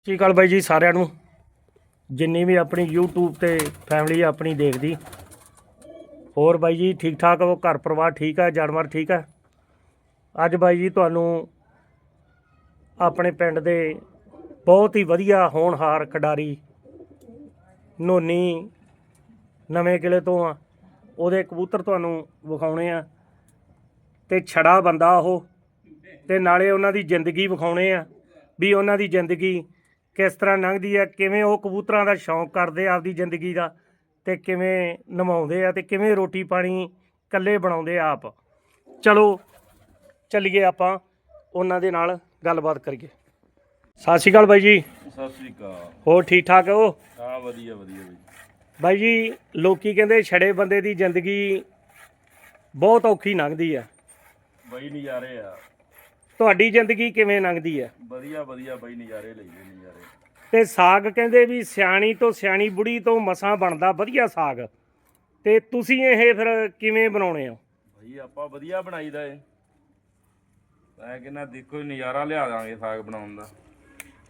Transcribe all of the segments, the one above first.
ਸਤਿ ਸ਼੍ਰੀ ਅਕਾਲ ਬਾਈ ਜੀ ਸਾਰਿਆਂ ਨੂੰ। ਜਿੰਨੀ ਵੀ ਆਪਣੀ YouTube ਤੇ ਫੈਮਿਲੀ ਆਪਣੀ ਦੇਖਦੀ। ਹੋਰ ਬਾਈ ਜੀ ਠੀਕ ਠਾਕ ਹੋ? ਘਰ ਪਰਿਵਾਰ ਠੀਕ ਹੈ ਜਾਨਵਰ ਠੀਕ ਹੈ ਅੱਜ ਬਾਈ ਜੀ ਤੁਹਾਨੂੰ ਆਪਣੇ ਪਿੰਡ ਦੇ ਬਹੁਤ ਹੀ ਵਧੀਆ ਹੋਣਹਾਰ ਖਿਡਾਰੀ ਨੋਨੀ ਨਵੇਂ ਕਿਲੇ ਤੋਂ ਆ। ਉਹਦੇ ਕਬੂਤਰ ਤੁਹਾਨੂੰ ਵਿਖਾਉਣੇ ਆ। ਤੇ ਛੜਾ ਬੰਦਾ ਉਹ। ਤੇ ਨਾਲੇ ਉਹਨਾਂ ਦੀ ਜ਼ਿੰਦਗੀ ਵਿਖਾਉਣੇ ਆ। ਵੀ ਉਹਨਾਂ ਦੀ ਜ਼ਿੰਦਗੀ ਕਿਸ ਤਰ੍ਹਾਂ ਲੰਘਦੀ ਆ ਕਿਵੇਂ ਉਹ ਕਬੂਤਰਾਂ ਦਾ ਸ਼ੌਂਕ ਕਰਦੇ ਆ ਆਪਦੀ ਜ਼ਿੰਦਗੀ ਦਾ ਤੇ ਕਿਵੇਂ ਨਿਭਾਉਂਦੇ ਆ ਤੇ ਕਿਵੇਂ ਰੋਟੀ ਪਾਣੀ ਇਕੱਲੇ ਬਣਾਉਂਦੇ ਆ ਆਪ। ਚਲੋ ਚੱਲੀਏ ਆਪਾਂ ਉਹਨਾਂ ਦੇ ਨਾਲ ਗੱਲਬਾਤ ਕਰੀਏ। ਸਤਿ ਸ਼੍ਰੀ ਅਕਾਲ ਬਾਈ ਜੀ। ਸਤਿ ਸ੍ਰੀ ਅਕਾਲ। ਹੋਰ ਠੀਕ ਠਾਕ ਹੋ? ਹਾਂ ਵਧੀਆ ਵਧੀਆ ਬਈ। ਬਾਈ ਜੀ ਲੋਕੀ ਕਹਿੰਦੇ ਛੜੇ ਬੰਦੇ ਦੀ ਜ਼ਿੰਦਗੀ ਬਹੁਤ ਔਖੀ ਲੰਘਦੀ ਆ। ਬਈ ਨਜ਼ਾਰੇ ਆ। ਤੁਹਾਡੀ ਜ਼ਿੰਦਗੀ ਕਿਵੇਂ ਲੰਘਦੀ ਆ ਵਧੀਆ ਵਧੀਆ ਬਈ ਨਜ਼ਾਰੇ ਲਈਦੇ ਨਜ਼ਾਰੇ। ਤੇ ਸਾਗ ਕਹਿੰਦੇ ਵੀ ਸਿਆਣੀ ਤੋਂ ਸਿਆਣੀ ਬੁੜੀ ਤੋਂ ਮਸਾਂ ਬਣਦਾ ਵਧੀਆ ਸਾਗ। ਤੇ ਤੁਸੀਂ ਇਹ ਫਿਰ ਕਿਵੇਂ ਬਣਾਉਣੇ ਹੋ? ਬਈ ਆਪਾਂ ਵਧੀਆ ਬਣਾਈਦਾ ਏ। ਮੈਂ ਕਹਿੰਦਾ ਦੇਖੋ ਨਜ਼ਾਰਾ ਲਿਆ ਦਾਂਗੇ ਸਾਗ ਬਣਾਉਣ ਦਾ।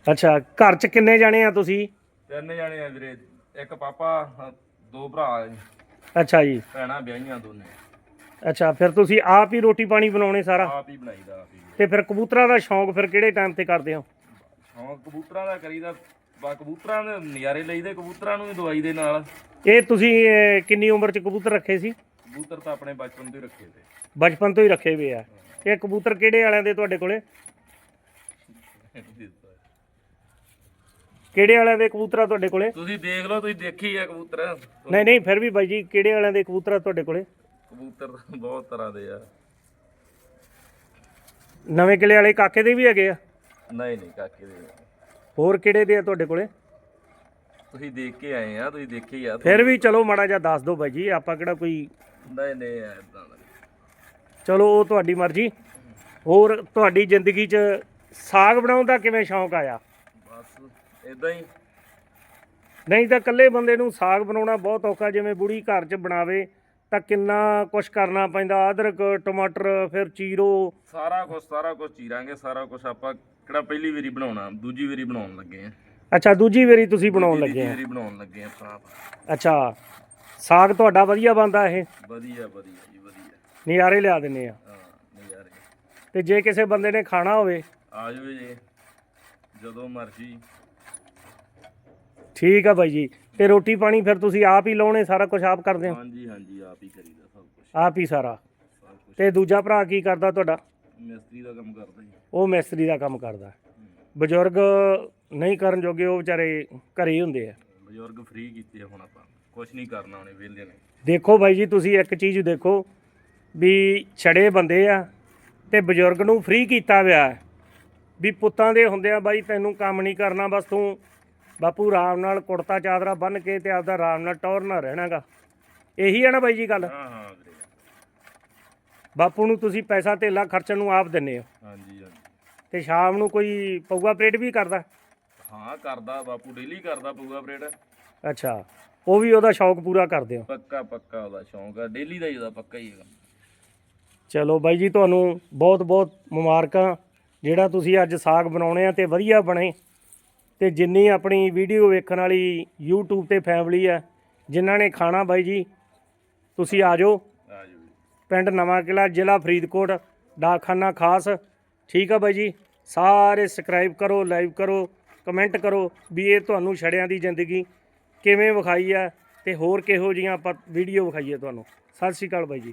ਅੱਛਾ ਘਰ 'ਚ ਕਿੰਨੇ ਜਾਣੇ ਆ ਤੁਸੀਂ? ਤਿੰਨ ਜਾਣੇ ਆ ਵੀਰੇ ਇੱਕ ਪਾਪਾ ਦੋ ਭਰਾ ਏ, ਅੱਛਾ ਜੀ। ਭੈਣਾਂ ਵਿਆਹੀਆਂ ਦੋਨੇ। ਅੱਛਾ ਫਿਰ ਤੁਸੀਂ ਆਪ ਹੀ ਰੋਟੀ ਪਾਣੀ ਬਣਾਉਣੇ ਸਾਰਾ? ਆਪ ਹੀ ਬਣਾਈਦਾ ਆਪ ਹੀ ਤੇ ਫਿਰ ਕਬੂਤਰਾਂ ਦਾ ਸ਼ੌਂਕ ਫਿਰ ਕਿਹੜੇ ਟਾਈਮ ਤੇ ਕਰਦੇ ਹੋ? ਹਾਂ ਕਬੂਤਰਾਂ ਦਾ ਕਰੀਦਾ ਬਾ ਕਬੂਤਰਾਂ ਦੇ ਨਜ਼ਾਰੇ ਲਈਦੇ ਕਬੂਤਰਾਂ ਨੂੰ ਵੀ ਦਵਾਈ ਦੇ ਨਾਲ। ਇਹ ਤੁਸੀਂ ਅਹ, ਕਿੰਨੀ ਉਮਰ 'ਚ ਕਬੂਤਰ ਰੱਖੇ ਸੀ? ਕਬੂਤਰ ਤਾਂ ਆਪਣੇ ਬਚਪਨ ਤੋਂ ਹੀ ਰੱਖੇ ਤੇ ਬਚਪਨ ਤੋਂ ਹੀ ਰੱਖੇ ਹੋਏ ਆ। ਇਹ ਕਬੂਤਰ ਕਿਹੜੇ ਵਾਲਿਆਂ ਦੇ ਤੁਹਾਡੇ ਕੋਲੇ? ਕਿਹੜੇ ਵਾਲਿਆਂ ਦੇ ਕਬੂਤਰ ਆ ਤੁਹਾਡੇ ਕੋਲੇ? ਤੁਸੀਂ ਦੇਖ ਲਓ ਤੁਸੀਂ ਦੇਖੀ ਆ ਕਬੂਤਰ। ਨਹੀਂ ਨਹੀਂ ਫਿਰ ਵੀ ਬਾਈ ਜੀ ਕਿਹੜੇ ਵਾਲਿਆਂ ਦੇ ਕਬੂਤਰ ਆ ਤੁਹਾਡੇ ਕੋਲੇ? ਕਬੂਤਰ ਤਾਂ ਬਹੁਤ ਤਰ੍ਹਾਂ ਦੇ ਆ। ਨਵੇਂ ਕਿਲੇ ਵਾਲੇ ਕਾਕੇ ਦੇ ਵੀ ਹੈਗੇ ਆ? ਨਹੀਂ ਨਹੀਂ ਕਾਕੇ ਦੇ ਹੋਰ ਕਿਹੜੇ ਦੇ ਆ ਤੁਹਾਡੇ ਕੋਲੇ? ਤੁਸੀਂ ਦੇਖ ਕੇ ਆਏ ਆ ਤੁਸੀਂ ਦੇਖੇ ਹੀ ਆ। ਫਿਰ ਵੀ ਚਲੋ ਮਾੜਾ ਜਿਹਾ ਦੱਸ ਦਿਓ ਬਾਈ ਜੀ ਆਪਾਂ ਕਿਹੜਾ ਕੋਈ ਨਹੀਂ ਨਹੀਂ ਇਦਾਂ ਦਾ ਚਲੋ ਉਹ ਤੁਹਾਡੀ ਮਰਜ਼ੀ। ਹੋਰ ਤੁਹਾਡੀ ਜ਼ਿੰਦਗੀ 'ਚ ਸਾਗ ਬਣਾਉਣ ਦਾ ਕਿਵੇਂ ਸ਼ੌਂਕ ਆਇਆ? ਬਸ ਇਦਾਂ ਹੀ। ਨਹੀਂ ਤਾਂ ਇਕੱਲੇ ਬੰਦੇ ਨੂੰ ਸਾਗ ਬਣਾਉਣਾ ਬਹੁਤ ਔਖਾ ਜਿਵੇਂ ਬੁੜੀ ਘਰ 'ਚ ਬਣਾਵੇ। ਤਾਂ ਕਿੰਨਾ ਕੁਛ ਕਰਨਾ ਪੈਂਦਾ? ਅਦਰਕ ਟਮਾਟਰ ਫਿਰ ਚੀਰੋ। ਸਾਰਾ ਕੁਝ ਸਾਰਾ ਕੁਝ ਚੀਰਾਂਗੇ ਸਾਰਾ ਕੁਝ ਆਪਾਂ ਕਿਹੜਾ ਪਹਿਲੀ ਵਾਰੀ ਬਣਾਉਣਾ ਦੂਜੀ ਵਾਰੀ ਬਣਾਉਣ ਲੱਗੇ ਆ। ਅੱਛਾ ਦੂਜੀ ਵਾਰੀ ਤੁਸੀਂ ਬਣਾਉਣ ਲੱਗੇ ਆ? ਵਾਰੀ ਬਣਾਉਣ ਲੱਗੇ ਆ ਆਪਾਂ। ਅੱਛਾ ਸਾਗ ਤੁਹਾਡਾ ਵਧੀਆ ਬਣਦਾ ਇਹ? ਵਧੀਆ ਵਧੀਆ ਜੀ ਵਧੀਆ। ਨਜ਼ਾਰੇ ਲਿਆ ਦਿੰਨੇ ਆ। ਹਾਂ ਤੇ ਜੇ ਕਿਸੇ ਬੰਦੇ ਨੇ ਖਾਣਾ ਹੋਵੇ? ਆ ਜਾਓ ਜੀ ਜਦੋਂ ਮਰਜ਼ੀ। ਠੀਕ ਆ ਬਾਈ ਜੀ। ਤੇ ਰੋਟੀ ਪਾਣੀ ਫਿਰ ਤੁਸੀਂ ਆਪ ਹੀ ਲਾਉਣੇ ਸਾਰਾ ਕੁਝ ਆਪ ਕਰਦੇ ਹੋ? ਹਾਂਜੀ ਹਾਂਜੀ ਆਪ ਹੀ ਕਰੀਦਾ ਸਭ ਕੁਝ ਆਪ ਹੀ ਸਾਰਾ? ਸਭ ਕੁਝ ਤੇ ਦੂਜਾ ਭਰਾ ਕੀ ਕਰਦਾ ਤੁਹਾਡਾ? ਮਿਸਤਰੀ ਦਾ ਕੰਮ ਕਰਦਾ ਜੀ। ਉਹ ਮਿਸਤਰੀ ਦਾ ਕੰਮ ਕਰਦਾ। ਬਜ਼ੁਰਗ ਨਹੀਂ ਕਰਨ ਜੋਗੇ ਉਹ ਵਿਚਾਰੇ ਘਰੇ ਹੀ ਹੁੰਦੇ ਆ। ਬਜ਼ੁਰਗ ਫ੍ਰੀ ਕੀਤੇ ਆ ਹੁਣ ਆਪਾਂ। ਕੁਝ ਨਹੀਂ ਕਰਨਾ ਉਹਨੇ ਵਿਹਲੇ ਨੇ। ਦੇਖੋ ਬਾਈ ਜੀ ਤੁਸੀਂ ਇੱਕ ਚੀਜ਼ ਦੇਖੋ ਵੀ ਛੜੇ ਬੰਦੇ ਆ ਤੇ ਬਜ਼ੁਰਗ ਨੂੰ ਫ੍ਰੀ ਕੀਤਾ ਹੋਇਆ ਹੈ। ਵੀ ਪੁੱਤਾਂ ਦੇ ਹੁੰਦਿਆਂ ਬਾਈ ਤੈਨੂੰ ਕੰਮ ਨਹੀਂ ਕਰਨਾ ਬਸ ਤੂੰ ਬਾਪੂ ਆਰਾਮ ਨਾਲ ਕੁੜਤਾ ਚਾਦਰਾ ਬੰਨ ਕੇ ਤੇ ਆਪਦਾ ਆਰਾਮ ਨਾਲ ਟੌਰ ਨਾ ਰਹਿਣਾਗਾ। ਇਹੀ ਹੈ ਨਾ ਬਾਈ ਜੀ ਗੱਲ। ਹਾਂ ਹਾਂ ਵੀਰੇ ਬਾਪੂ ਨੂੰ ਤੁਸੀਂ ਪੈਸਾ ਧੇਲਾ ਖਰਚਣ ਨੂੰ ਆਪ ਦਿੰਨੇ ਹੋ। ਹਾਂਜੀ ਹਾਂਜੀ। ਤੇ ਸ਼ਾਮ ਨੂੰ ਕੋਈ ਪਊਆ ਪਰੇਡ ਵੀ ਕਰਦਾ? ਹਾਂ ਕਰਦਾ ਬਾਪੂ ਡੇਲੀ ਕਰਦਾ ਪਊਗਾ ਪਰੇਡ। ਅੱਛਾ ਉਹ ਵੀ ਉਹਦਾ ਸ਼ੌਕ ਪੂਰਾ ਕਰਦੇ ਹੋ। ਪੱਕਾ ਪੱਕਾ ਉਹਦਾ ਸ਼ੌਂਕ ਆ ਡੇਲੀ ਦਾ ਹੀ ਉਹਦਾ ਪੱਕਾ ਹੀ ਹੈਗਾ। ਚਲੋ ਬਾਈ ਜੀ ਤੁਹਾਨੂੰ ਬਹੁਤ ਬਹੁਤ ਮੁਬਾਰਕਾਂ। ਜਿਹੜਾ ਤੁਸੀਂ ਅੱਜ ਸਾਗ ਬਣਾਉਣੇ ਆ ਤੇ ਵਧੀਆ ਬਣੇ। ਤੇ ਜਿੰਨੀ ਆਪਣੀ ਵੀਡੀਓ ਵੇਖਣ ਵਾਲੀ YouTube ਤੇ ਫੈਮਿਲੀ ਆ, ਜਿਨ੍ਹਾਂ ਨੇ ਖਾਣਾ ਬਾਈ ਜੀ, ਤੁਸੀਂ ਆ ਜਾਓ। ਪਿੰਡ ਨਵਾਂ ਕਿਲਾ ਜ਼ਿਲ੍ਹਾ ਫਰੀਦਕੋਟ, ਡਾਕਖਾਨਾ ਖਾਸ। ਠੀਕ ਆ ਬਾਈ ਜੀ? ਸਾਰੇ ਸਬਸਕ੍ਰਾਈਬ ਕਰੋ ਲਾਈਵ ਕਰੋ ਕਮੈਂਟ ਕਰੋ ਵੀ ਇਹ ਤੁਹਾਨੂੰ ਛੜਿਆਂ ਦੀ ਜ਼ਿੰਦਗੀ ਕਿਵੇਂ ਵਿਖਾਈ ਆ ਤੇ ਹੋਰ ਕਿਹੋ ਜੀਆਂ ਆਪਾਂ ਵੀਡੀਓ ਵਿਖਾਈਏ ਤੁਹਾਨੂੰ। ਸਤਿ ਸ਼੍ਰੀ ਅਕਾਲ ਬਾਈ ਜੀ।